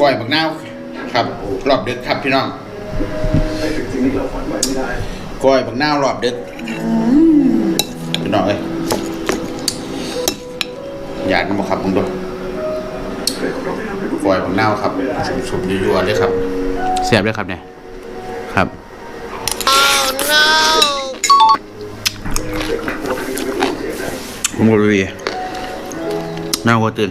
ก้อยบักนาวครับรอบดึกครับพี่น้องในสิ่งที่เราฝันไว้ไม่ได้ก้อยบักนาวรอบดึกพี่น้องเอ้ยอยากนำมาขับมึงดูแต่เราไม่ทำให้ทุกก้อยบักนาวครับสุบๆยั่วๆเลยครับแซ่บเลยครับเนี่ยครับผมก็รีน่าวัวตื่น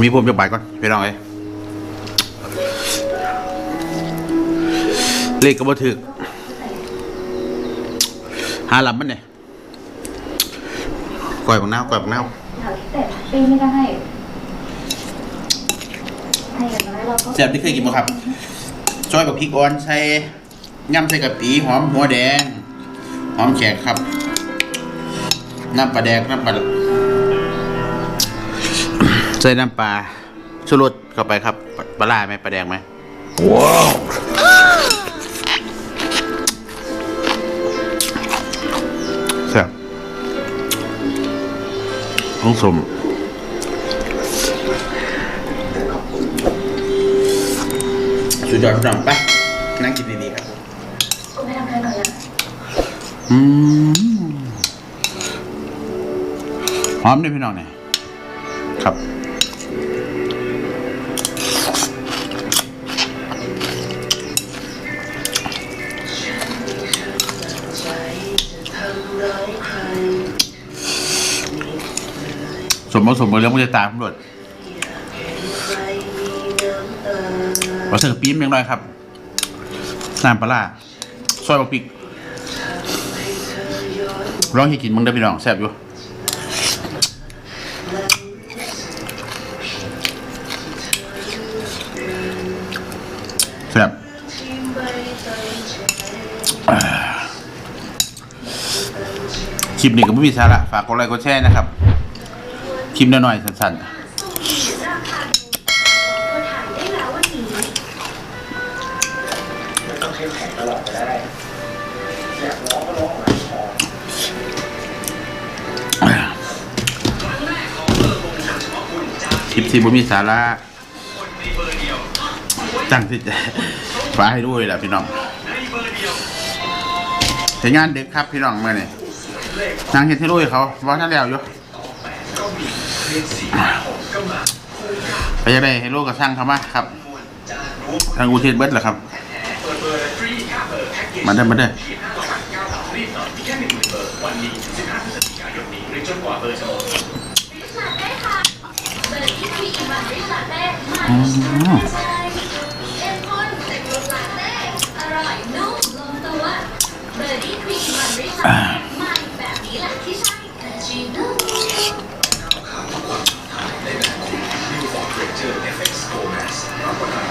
มีผมจะไปก่อนไปลองเลยเลขก็บ่ถึกหาลำมันเนี่ยก่อยบังนาวก่อยบังนาวแต่ปีไม่ได้ให้อย่างน้อยเราก็แซ่บที่เคยกินบ่ครับซอยกับพริกอ่อนใส่ย่ำใส่กับปีหอมหัวแดง หอมแขกครับ น้ำปลาแดกน้ำปลา ใส่น้ำปลาชูรสเข้าไปครับปลาปลาร้าไหมปลาแดงไหมว้าวแซ่บต้องสมสุดยอดทุกท่านไปนั่งกินดีๆครับไม่ทำอะไรหน่อยนะอืมหอมด้วยพี่น้องเนี่ย สมมติสมมติเรื่องมันจะตามตำรวจขอเสิร์ฟปี๊มเล็กน้อยครับน้ำปลาซอยบักพริกลองให้กินมึงได้อพี่น้องแซ่บอยู่แซ่บคลิปนี้ก็ไม่มีสาระฝากกดไลค์กดแชร์นะครับ คลิปน้อยๆสั้นๆคลิปที่ไม่มีสาระจังที่จะฟ้าให้ด้วยแหละพี่น้องแต่งานเด็กครับพี่น้องเมื่อนี่นางเห็นที่ด้วยเขาว่าท่านแล้วอยู่ ไปยังไงให้ลูกกับช่างเขามาครับ ทางอุเทศเบิดเหรอครับ มาได้อมาได้ออืมเอ็มข้นเซ็กรสลา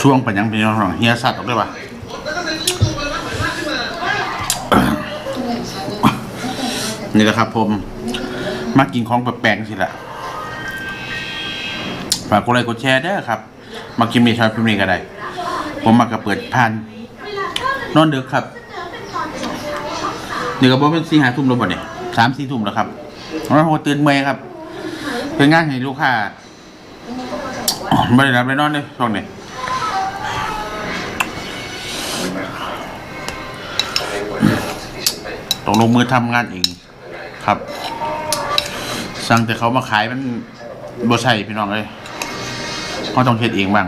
ช่วงปัญญังเป็นยังไงเฮียสัตว์ออกได้ปะนี่แหละครับผมมากินของแปลกๆสิละฝากกดไลค์กดแชร์เด้ครับ มากินมีชอยพิมพ์นี้ก็ได้ ผมมากระเปิดพันนอนดึกครับนี่ก็บอกเป็นสี่หาทุ่มแล้วบ่เนี่ยสามสี่ทุ่มแล้วครับเพราะว่าผมตื่นเมื่อยครับเป็นงานให้ลูกค้า ไม่ได้รับได้นอนเลยช่วงนี้ต้องลงมือทำงานเอง ครับ สั่งแต่เขามาขายมันบ่ใช่พี่น้องเลยเขาต้องเฮ็ดเองบ้าง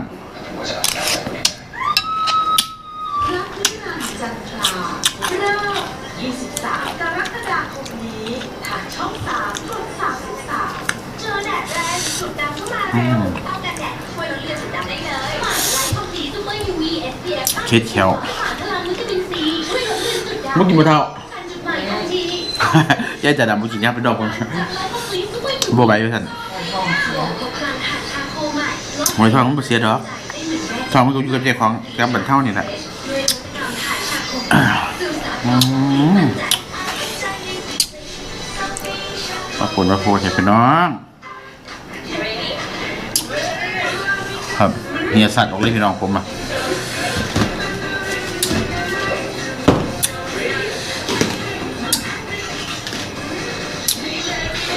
เช็ดเขียวหมาพลังวิตามินซีช่วยลดเลือดจุดดำเมื่อกี้มาเท่ากันจุดใหม่ทันทียายจะดำบุกินครับเป็นดอกคนจากไลท์ของสีซูเปอร์ UV โบใบไปท่านพบพลังทางชาโคใหม่ลดหอยทองมันบ่เสียดอกได้หนึ่งแรกทองมันก็อยู่กับเจ้าของกับบันเท่านี่แหละด้วยนวัตกรรมถ่ายชาโคใหม่ซึมซับอืมปรากฏว่าโพสให้พี่น้อง ครับเฮียสัตว์ออกเลยพี่น้องผมอะ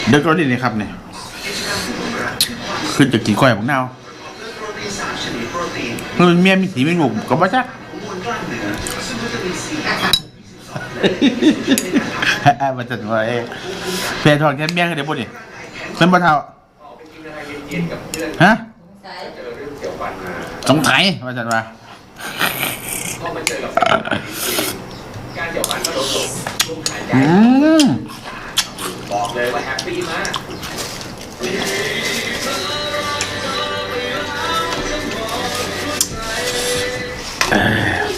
เด็กก็ดีนี่ครับเนี่ยขึ้นจะกินก้อยของนาวโปรตีนสามชนิดโปรตีนเฮ้ยเมียมีสีมีลูกก็บ่จักมวลกล้ามเนื้อซึ่งวิตามินซีมันจะว่าเอ้เปลี่ยนทองแค่เมียกันเดี๋ยวบ่นี่เป็นบ่เท่าออกไปกินอะฮะ เจอเรื่องเกี่ยวฟันมาสงสัยว่าจันว่าพอมาเจอกับการเกี่ยวฟันก็ลดลงลุ่มหายใจอืมบอกเลยว่าแฮปปี้มาก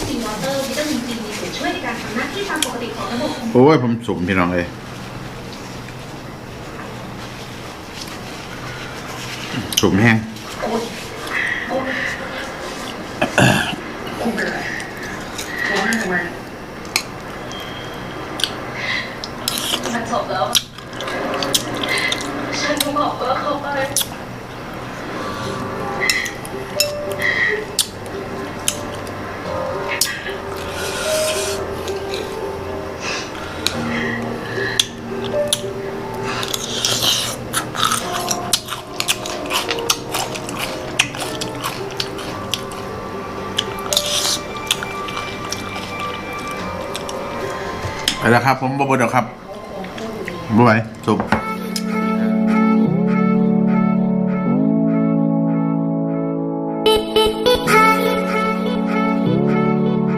ซีวอเตอร์วิตามินซีมีส่วนช่วยในการทำหน้าที่ตามปกติของระบบโอ้ยผมสุ่มพี่น้องเลยสุ่มแห้งผมเป็นไรผมให้ทำ เอาละครับ ผมบ๊อบดียวครับบ๊ายบายจบ